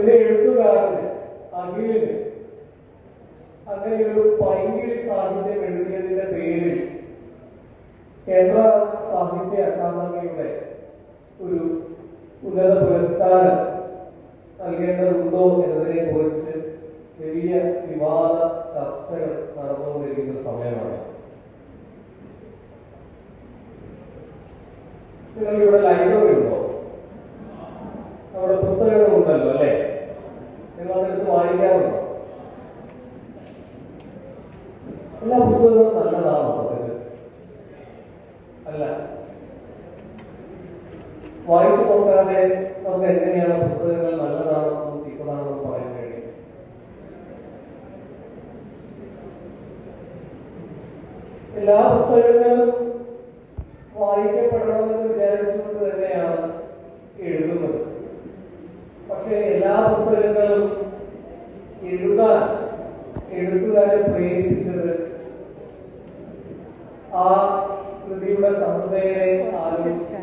ഇതിന്റെ എഴുത്തുകാരന് അഖിലിന് അങ്ങനെ ഒരു പൈങ്കിളി സാഹിത്യം എഴുതിയതിന്റെ പേരിൽ കേന്ദ്ര സാഹിത്യ അക്കാദമിയുടെ ഒരു ഉന്നത പുരസ്കാരം നൽകേണ്ടതുണ്ടോ എന്നതിനെ കുറിച്ച് വലിയ വിവാദ ചർച്ചകൾ നടന്നുകൊണ്ടിരിക്കുന്ന സമയമാണ്. നിങ്ങൾ ഇവിടെ ലൈബ്രറി ഉണ്ടോ? അവിടെ പുസ്തകങ്ങൾ ഉണ്ടല്ലോ അല്ലേ? അതെടുത്ത് വായിക്കാറുണ്ടോ? എല്ലാ പുസ്തകങ്ങളും നല്ലതാണോ സത്യത്തിൽ അല്ല. വായിച്ചു നോക്കാതെ നമുക്ക് എങ്ങനെയാണ് പുസ്തകങ്ങൾ നല്ലതാണെന്നും ചീത്തതാണെന്നും പറയാൻ കഴിയും എല്ലാ പുസ്തകങ്ങളും വായിക്കപ്പെടണമെന്ന് വിചാരിച്ചുകൊണ്ട് തന്നെയാണ് എഴുതുന്നത്. പക്ഷേ എല്ലാ പുസ്തകങ്ങളും എഴുതാൻ എഴുത്തുകാരെ പ്രേരിപ്പിച്ചത് ആ കൃതിയുടെ സംസ്ഥയെ ആലോചിച്ചുള്ള